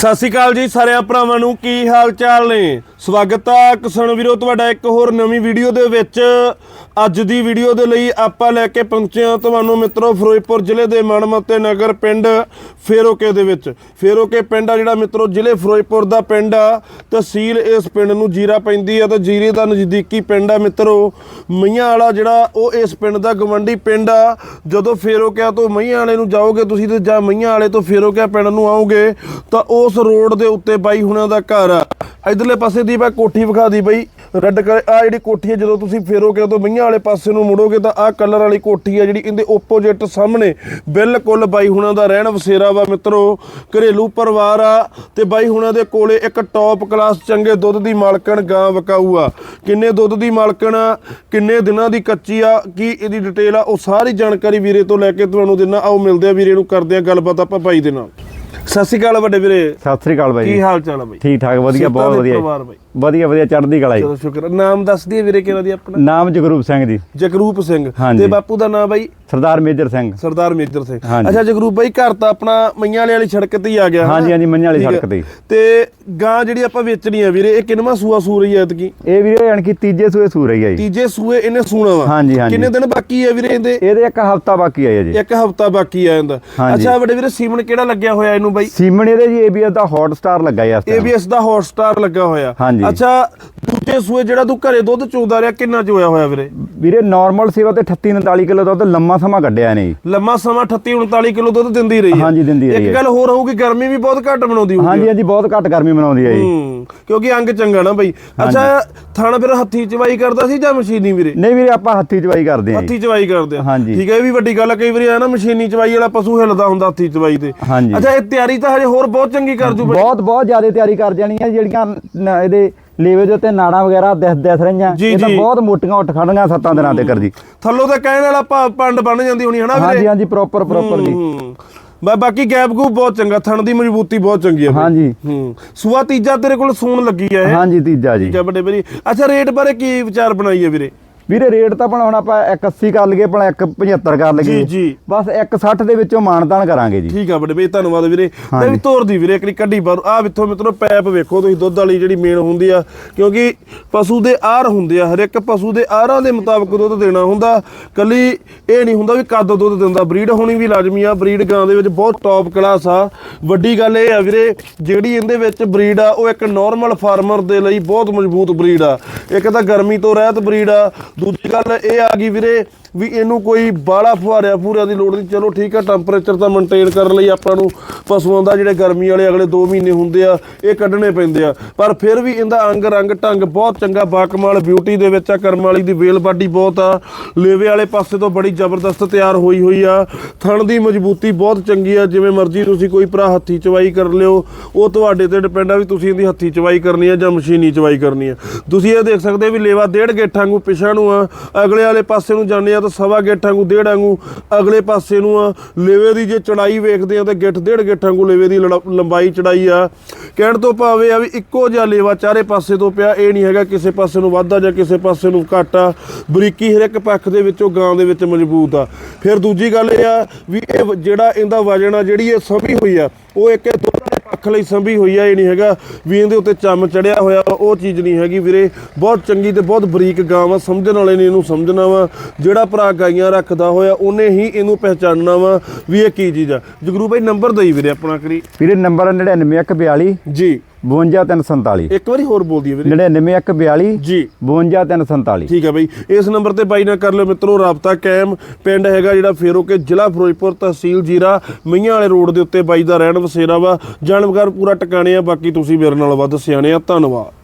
ਸਤਿ ਸ਼੍ਰੀ ਅਕਾਲ ਜੀ ਸਾਰਿਆਂ ਭਰਾਵਾਂ ਨੂੰ ਕੀ ਹਾਲ ਚਾਲ ਨੇ? ਸਵਾਗਤ ਹੈ ਕਿਸਾਨ ਵੀਰੋ, ਤੁਹਾਡਾ ਇੱਕ ਹੋਰ ਨਵੀਂ ਵੀਡੀਓ ਦੇ ਵਿੱਚ। ਅੱਜ ਦੀ ਵੀਡੀਓ ਦੇ ਲਈ ਆਪਾਂ ਲੈ ਕੇ ਪਹੁੰਚੇ ਹਾਂ ਤੁਹਾਨੂੰ ਮਿੱਤਰੋ, ਫਿਰੋਜ਼ਪੁਰ ਜ਼ਿਲ੍ਹੇ ਦੇ ਮਨਮੱਤੇ ਨਗਰ ਪਿੰਡ ਫੇਰੋਕੇ ਦੇ ਵਿੱਚ। ਫੇਰੋਕੇ ਪਿੰਡ ਆ ਜਿਹੜਾ ਮਿੱਤਰੋ, ਜ਼ਿਲ੍ਹੇ ਫਿਰੋਜ਼ਪੁਰ ਦਾ ਪਿੰਡ ਆ ਤਹਿਸੀਲ ਇਸ ਪਿੰਡ ਨੂੰ ਜੀਰਾ ਪੈਂਦੀ ਆ ਤੇ ਜੀਰੇ ਦਾ ਨਜ਼ਦੀਕੀ ਪਿੰਡ ਆ ਮਿੱਤਰੋ। ਮਈਆਂ ਵਾਲਾ ਜਿਹੜਾ ਉਹ ਇਸ ਪਿੰਡ ਦਾ ਗਵੰਡੀ ਪਿੰਡ ਆ। ਜਦੋਂ ਫੇਰੋਕਿਆ ਤੋਂ ਮਈਆਂ ਵਾਲੇ ਨੂੰ ਜਾਓਗੇ ਤੁਸੀਂ ਤੇ ਜਾਂ ਮਈਆਂ ਵਾਲੇ ਤੋਂ ਫੇਰੋਕਿਆ ਪਿੰਡ ਨੂੰ ਆਓਗੇ ਤਾਂ ਉਸ ਰੋਡ ਦੇ ਉੱਤੇ ਬਾਈ ਹੁਣਾਂ ਦਾ ਘਰ ਆ। ਇਧਰਲੇ ਪਾਸੇ ਦੀ ਮੈਂ ਕੋਠੀ ਵਿਖਾ ਦੀ ਬਈ ਰੈੱਡ ਕਲਰ ਆ ਜਿਹੜੀ ਕੋਠੀ ਹੈ, ਜਦੋਂ ਤੁਸੀਂ ਫੇਰੋਗੇ ਉਦੋਂ ਮਈਆਂ ਵਾਲੇ ਪਾਸੇ ਨੂੰ ਮੁੜੋਗੇ ਤਾਂ ਆ ਕਲਰ ਵਾਲੀ ਕੋਠੀ ਹੈ ਜਿਹੜੀ ਇਹਦੇ ਓਪੋਜਿਟ ਸਾਹਮਣੇ ਬਿਲਕੁਲ ਬਾਈ ਹੁਣਾਂ ਦਾ ਰਹਿਣ ਵਸੇਰਾ ਵਾ ਮਿੱਤਰੋ, ਘਰੇਲੂ ਪਰਿਵਾਰ ਆ ਤੇ ਬਾਈ ਹੁਣਾਂ ਦੇ ਕੋਲੇ ਇੱਕ ਟੌਪ ਕਲਾਸ ਚੰਗੇ ਦੁੱਧ ਦੀ ਮਾਲਕਣ ਗਾਂ ਵਕਾਊ ਆ। ਕਿੰਨੇ ਦੁੱਧ ਦੀ ਮਾਲਕਣ ਆ, ਕਿੰਨੇ ਦਿਨਾਂ ਦੀ ਕੱਚੀ ਆ, ਕੀ ਇਹਦੀ ਡਿਟੇਲ ਆ, ਉਹ ਸਾਰੀ ਜਾਣਕਾਰੀ ਵੀਰੇ ਤੋਂ ਲੈ ਕੇ ਤੁਹਾਨੂੰ ਦਿੰਨਾ, ਆਓ ਮਿਲਦੇ ਆ ਵੀਰੇ ਨੂੰ, ਕਰਦੇ ਆ ਗੱਲਬਾਤ ਆਪਾਂ ਬਾਈ ਦੇ ਨਾਲ। ਸਤਿ ਸ਼੍ਰੀ ਅਕਾਲ ਵੱਡੇ ਵੀਰੇ। ਸਤਿ ਸ੍ਰੀ ਅਕਾਲ ਬਾਈ ਕੀ ਜੀ ਹਾਲ ਚਾਲ ਆ ਬਾਈ? ਠੀਕ ਠਾਕ ਵਧੀਆ ਬਹੁਤ ਵਧੀਆ। ਪਰਿਵਾਰ ਬਾਈ। ਜੀ। ਵਧੀਆ ਵਧੀਆ ਚੜ੍ਹਦੀ ਕਲਾ ਜੀ ਚਲੋ ਸ਼ੁਕਰ। ਨਾਮ ਦੱਸ ਦਈਏ ਵੀਰੇ ਕਿਹੜਾ ਦੀ ਆਪਣਾ ਨਾਮ ਜਗਰੂਪ ਸਿੰਘ ਜੀ ਜਗਰੂਪ ਸਿੰਘ ਹਾਂਜੀ। ਤੇ ਬਾਪੂ ਦਾ ਨਾਮ ਬਾਈ ਸਰਦਾਰ ਮੇਜਰ ਸਿੰਘ ਸਰਦਾਰ ਮੇਜਰ ਸਿੰਘ ਹਾਂਜੀ। ਅੱਛਾ ਜਗਰੂਪ ਬਾਈ ਘਰ ਤਾਂ ਆਪਣਾ ਮਈਆਂ ਵਾਲੇ ਵਾਲੀ ਸੜਕ ਤੇ ਹੀ ਆ ਗਿਆ ਹਨਾ? ਹਾਂਜੀ, ਹਾਂਜੀ, ਮਈਆਂ ਵਾਲੀ ਠੀਕ ਸੜਕ ਹੈ। ਤੇ ਹੀ। ਤੇ ਗਾਂ ਜਿਹੜੀ ਆਪਾਂ ਵੇਚਣੀ ਆ ਵੀਰੇ ਇਹ ਕਿੰਨਵਾਂ ਸੂਆ ਸੂ ਰਹੀ ਐ ਐਤਕੀ ਇਹ ਵੀਰੇ ਜਾਨ ਕਿ ਤੀਜੇ ਸੂਏ ਸੂ ਰਹੀ ਹੈ ਜੀ ਤੀਜੇ ਸੂਏ ਇਹਨੇ ਸੂਣਾ ਵਾ ਹਾਂਜੀ, ਹਾਂਜੀ। ਕਿੰਨੇ ਦਿਨ ਬਾਕੀ ਆ ਵੀਰੇ ਇਹਦੇ ਇਹਦੇ ਇੱਕ ਹਫਤਾ ਬਾਕੀ ਆਇਆ ਜੀ ਇੱਕ ਹਫਤਾ ਬਾਕੀ ਆ ਜਾਂਦਾ ਹਾਂਜੀ। ਅੱਛਾ ਵੱਡੇ ਵੀਰੇ ਸੀਮਨ ਕਿਹੜਾ ਲੱਗਿਆ ਹੋਇਆ ਇਹਨੂੰ ਬਾਈ ਸੀਮਨ ਇਹਦੇ ਜੀ ਏਬੀਐਸ ਦਾ ਹੌਟ ਸਟਾਰ ਲੱਗਾ ਜੀ ਇਸ time। ABS ਦਾ ਹੌਟ ਸਟਾਰ ਲੱਗਾ ਹੋਇਆ ਹਾਂਜੀ। ਅੱਛਾ ਦੂਜੇ ਸੂਏ ਜਿਹੜਾ ਤੂੰ ਘਰੇ ਦੁੱਧ ਚੋਂਦਾ ਰਿਹਾ ਕਿੰਨਾ ਚ ਹੋਇਆ ਵੀਰੇ? ਵੀਰੇ ਨਾਰਮਲ ਸੇਵਾ ਤੇ 38 39 ਕਿਲੋ ਦੁੱਧ ਲੰਮਾ ਸਮਾਂ ਕੱਢਿਆ ਨੇ ਲੰਮਾ ਸਮਾਂ 38 39 ਕਿਲੋ ਦੁੱਧ ਦਿੰਦੀ ਰਹੀ ਹੈ। ਹਾਂਜੀ, ਦਿੰਦੀ ਰਹੀ ਇੱਕ ਹੈ। ਗੱਲ ਹੋਰ ਹੋਊਗੀ ਗਰਮੀ ਵੀ ਬਹੁਤ ਘੱਟ ਬਣਾਉਂਦੀ ਹੋਊਗੀ। ਹਾਂਜੀ ਹਾਂਜੀ ਬਹੁਤ ਘੱਟ ਗਰਮੀ ਮਨਾਉਂਦੀ ਹੈ ਜੀ। ਹੂੰ ਕਿਉਂਕਿ ਅੰਗ ਚੰਗਾ ਨਾ ਬਈ। ਅੱਛਾ ਥਣ ਫਿਰ ਹੱਥੀ ਚਵਾਈ ਕਰਦਾ ਸੀ ਜਾਂ ਮਸ਼ੀਨੀ ਵੀਰੇ? ਨਹੀਂ ਵੀਰੇ ਆਪਾਂ ਹੱਥੀ ਚਵਾਈ ਕਰਦੇ ਹਾਂ ਹੱਥੀ ਚਵਾਈ ਕਰਦੇ ਹਾਂਜੀ। ਠੀਕ ਹੈ ਇਹ ਵੀ ਵੱਡੀ ਗੱਲ ਆ ਕਈ ਵਾਰੀ ਆ ਨਾ ਮਸ਼ੀਨੀ ਚਵਾਈ ਵਾਲਾ ਪਸ਼ੂ ਹਿੱਲਦਾ ਹੁੰਦਾ ਹੱਥੀ ਚਵਾਈ ਤੇ। ਹਾਂਜੀ। ਅੱਛਾ ਇਹ ਤਿਆਰੀ ਤਾਂ ਹਜੇ ਹੋਰ ਬਹੁਤ ਚੰਗੀ ਕਰ ਜੂ ਬਹੁਤ ਬਹੁਤ ਜ਼ਿਆਦਾ ਤਿਆਰੀ ਕਰ ਜਾਣੀਆਂ ਜਿਹੜੀਆਂ ਨ- ਇਹਦੇ ਲੇਵੇ ਦੇ ਉੱਤੇ ਨਾੜਾਂ ਵਗੈਰਾ ਦਿਸ ਦਿਸ ਰਹੀਆਂ। ਜੀ, ਇਹ ਤਾਂ ਜੀ। ਬਹੁਤ ਮੋਟੀਆਂ ਉੱਠ ਖੜੀਆਂ ਸੱਤਾਂ ਦਿਨਾਂ ਤੇ ਕਰ ਜੀ ਥੱਲੋਂ ਤਾਂ ਕਹਿਣ ਵਾਲਾ ਭਾ- ਪੰਡ ਬਣ ਜਾਂਦੀ ਹੋਣੀ ਹਨਾ ਹਾਂਜੀ ਵੀਰੇ? ਹਾਂਜੀ ਪ੍ਰੋਪਰ ਪ੍ਰੋਪਰ ਜੀ। ਹੂੰ। ਬਾ ਬਾਕੀ ਗੈਪ ਗੂਪ ਬਹੁਤ ਚੰਗਾ ਥਣ ਦੀ ਮਜ਼ਬੂਤੀ ਬਹੁਤ ਚੰਗੀ ਬਈ। ਹਾਂਜੀ। ਹੂੰ। ਸੂਆ ਤੀਜਾ ਤੇਰੇ ਕੋਲ ਸੂਣ ਲੱਗੀ ਆ ਇਹ। ਹਾਂਜੀ ਤੀਜਾ ਜੀ। ਵੱਡੇ ਵੀਰੇ ਅੱਛਾ ਰੇਟ ਬਾਰੇ ਕੀ ਵਿਚਾਰ ਬਣਾਈ ਹੈ ਵੀਰੇ? ਵੀਰੇ ਰੇਟ ਤਾਂ ਭਲਾ ਹੁਣ ਆਪਾਂ 180 ਕਰ ਲਈਏ ਭਲਾ 175 ਕਰ ਜੀ, ਲਈਏ। ਜੀ। ਬਸ 160 ਦੇ ਵਿੱਚੋਂ ਮਾਨਤਾਨ ਕਰਾਂਗੇ ਜੀ। ਠੀਕ ਆ ਵੱਡੇ ਬਈ ਧੰਨਵਾਦ ਵੀਰੇ। ਤੇ। ਵੀ ਤੋਰ ਦੀ ਵੀਰੇ ਇਕੜੀ ਕੱਢੀ ਬਾਹਰ। ਆ ਵਿੱਥੋਂ ਮਿੱਤਰੋ ਪੈਪ ਵੇਖੋ ਤੁਸੀਂ ਦੁੱਧ ਵਾਲੀ ਜਿਹੜੀ ਮੇਨ ਹੁੰਦੀ ਆ। ਕਿਉਂਕਿ ਪਸ਼ੂ ਦੇ ਆਰ ਹੁੰਦੇ ਆ ਹਰ ਇੱਕ ਪਸ਼ੂ ਦੇ ਆਰਾਂ ਦੇ ਮੁਤਾਬਕ ਦੁੱਧ ਦੇਣਾ ਹੁੰਦਾ। ਕੱਲੀ ਇਹ ਨਹੀਂ ਹੁੰਦਾ ਵੀ ਕਦ ਦੁੱਧ ਦਿੰਦਾ। ਬਰੀਡ ਹੋਣੀ ਵੀ ਲਾਜ਼ਮੀ ਆ। ਬਰੀਡ ਗਾਂ ਦੇ ਵਿੱਚ ਬਹੁਤ ਟੌਪ ਕਲਾਸ ਆ। ਵੱਡੀ ਗੱਲ ਇਹ ਆ ਵੀਰੇ ਜਿਹੜੀ ਇਹਦੇ ਵਿੱਚ ਬਰੀਡ ਆ ਉਹ ਇੱਕ ਨਾਰਮਲ ਫਾਰਮਰ ਦੇ ਲਈ ਬਹੁਤ ਮਜ਼ਬੂਤ ਬਰੀਡ ਆ। ਇੱਕ ਤਾਂ ਗਰਮੀ ਤੋਂ ਰਹਿਤ ਬਰੀਡ ਆ। ਦੂਜੀ ਗੱਲ ਇਹ ਆ ਗਈ ਵੀਰੇ ਵੀ ਇਹਨੂੰ ਕੋਈ ਬਾਲਾ ਫੁਹਾਰਿਆ ਫੂਰਿਆ ਦੀ ਲੋੜ ਨਹੀਂ। ਚਲੋ ਠੀਕ ਆ ਟੈਂਪਰੇਚਰ ਤਾਂ ਮੇਨਟੇਨ ਕਰਨ ਲਈ ਆਪਾਂ ਨੂੰ ਪਸ਼ੂਆਂ ਦਾ ਜਿਹੜੇ ਗਰਮੀ ਵਾਲੇ ਅਗਲੇ 2 ਮਹੀਨੇ ਹੁੰਦੇ ਆ, ਇਹ ਕੱਢਣੇ ਪੈਂਦੇ ਆ। ਪਰ ਫਿਰ ਵੀ ਇਹਦਾ ਅੰਗ ਰੰਗ ਢੰਗ ਬਹੁਤ ਚੰਗਾ, ਬਾਕਮਾਲ ਬਿਊਟੀ ਦੇ ਵਿੱਚ ਆ, ਕਰਮ ਵਾਲੀ ਦੀ ਵੇਲ ਬਾਡੀ ਬਹੁਤ ਆ। ਲੇਵੇ ਵਾਲੇ ਪਾਸੇ ਤੋਂ ਬੜੀ ਜ਼ਬਰਦਸਤ ਤਿਆਰ ਹੋਈ ਹੋਈ ਆ। ਥਣ ਦੀ ਮਜ਼ਬੂਤੀ ਬਹੁਤ ਚੰਗੀ ਆ, ਜਿਵੇਂ ਮਰਜ਼ੀ ਤੁਸੀਂ ਕੋਈ ਭਰਾ ਹੱਥੀ ਚਵਾਈ ਕਰ ਲਿਓ, ਉਹ ਤੁਹਾਡੇ ਤੇ ਡਿਪੈਂਡ ਆ ਵੀ ਤੁਸੀਂ ਇਹਦੀ ਹੱਥੀ ਚਵਾਈ ਕਰਨੀ ਆ ਜਾਂ ਮਸ਼ੀਨੀ ਚਵਾਈ ਕਰਨੀ ਆ। ਤੁਸੀਂ ਇਹ ਦੇਖ ਸਕਦੇ ਵੀ ਲੇਵਾ ਡੇਢ ਗੇਠਾਂ ਨੂੰ ਪਿਛਾਂ ਨੂੰ ਆ, ਅਗਲੇ ਵਾਲੇ ਪਾਸੇ ਨੂੰ ਜਾਂਦੇ ਆ ਤਾਂ ਸਵਾ ਗੇਠਾਂ ਨੂੰ ਡੇਢ ਵਾਂਗੂ, ਅਗਲੇ ਪਾਸੇ ਨੂੰ ਆ। ਲੇਵੇ ਦੀ ਜੇ ਚੜਾਈ ਵੇਖਦੇ ਆ ਤਾਂ ਗਿੱਠ, ਡੇਢ ਗੇਠਾਂ ਨੂੰ ਲੇਵੇ ਦੀ ਲੰਬਾਈ ਚੜਾਈ ਆ। ਕਹਿਣ ਤੋਂ ਭਾਵੇਂ ਆ ਵੀ ਇੱਕੋ ਜਿਹਾ ਲੇਵਾ ਚਾਰੇ ਪਾਸੇ ਤੋਂ ਪਿਆ। ਇਹ ਨਹੀਂ ਹੈਗਾ ਕਿਸੇ ਪਾਸੇ ਨੂੰ ਵਾਧਾ ਜਾਂ ਕਿਸੇ ਪਾਸੇ ਨੂੰ ਘੱਟ ਆ। ਬਰੀਕੀ ਹਰ ਇੱਕ ਪੱਖ ਦੇ ਵਿੱਚੋਂ ਗਾਂ ਦੇ ਵਿੱਚ ਮਜ਼ਬੂਤ ਆ। ਫਿਰ ਦੂਜੀ ਗੱਲ ਇਹ ਆ ਵੀ ਇਹ ਜਿਹੜਾ ਇਹਦਾ ਵਜਨ ਆ, ਜਿਹੜੀ ਇਹ ਸਮੀ ਹੋਈ ਆ, ਉਹ ਇੱਕ ਪੱਖ ਲਈ ਸੰਭੀ ਹੋਈ ਆ ਇਹ ਨਹੀਂ ਹੈਗਾ ਵੀ ਇਹਦੇ ਉੱਤੇ ਚੰਮ ਚੜਿਆ ਹੋਇਆ ਵਾ, ਉਹ ਚੀਜ਼ ਨਹੀਂ ਹੈਗੀ ਵੀਰੇ। ਬਹੁਤ ਚੰਗੀ ਤੇ ਬਹੁਤ ਬਰੀਕ ਗਾਂ ਵਾ ਸਮਝਣ ਵਾਲੇ ਨੇ ਇਹਨੂੰ ਸਮਝਣਾ ਵਾ। ਜਿਹੜਾ ਭਰਾ ਗਾਈਆਂ ਰੱਖਦਾ ਹੋਇਆ ਉਹਨੇ ਹੀ ਇਹਨੂੰ ਪਹਿਚਾਨਣਾ ਵਾ ਵੀ ਇਹ ਕੀ ਚੀਜ਼ ਆ। ਜਗਰੂ ਭਾਈ ਨੰਬਰ ਦੇਈ ਵੀਰੇ ਆਪਣਾ ਕਰੀ। ਵੀਰੇ ਨੰਬਰ 99142 ਜੀ। 52347 ਇੱਕ ਵਾਰੀ ਹੋਰ ਬੋਲ ਦਈਏ ਵੀਰੇ। 99142 ਜੀ। 52347 ਠੀਕ ਹੈ ਬਈ ਇਸ ਨੰਬਰ ਤੇ ਬਾਈ ਨਾਲ ਕਰ ਲਿਓ ਮਿੱਤਰੋ ਰਾਬਤਾ ਕਾਇਮ। ਪਿੰਡ ਹੈਗਾ ਜਿਹੜਾ ਫੇਰੋਕੇ ਜ਼ਿਲ੍ਹਾ ਫਿਰੋਜ਼ਪੁਰ ਤਹਿਸੀਲ ਜੀਰਾ ਮਈਆਂ ਵਾਲੇ ਰੋਡ ਦੇ ਉੱਤੇ ਬਾਈ ਦਾ ਰਹਿਣ ਵਸੇਰਾ ਵਾ। ਜਾਣਕਾਰ ਪੂਰਾ ਟਿਕਾਣੇ ਆ ਬਾਕੀ ਤੁਸੀਂ ਮੇਰੇ ਨਾਲ ਵੱਧ ਸਿਆਣੇ ਆ। ਧੰਨਵਾਦ।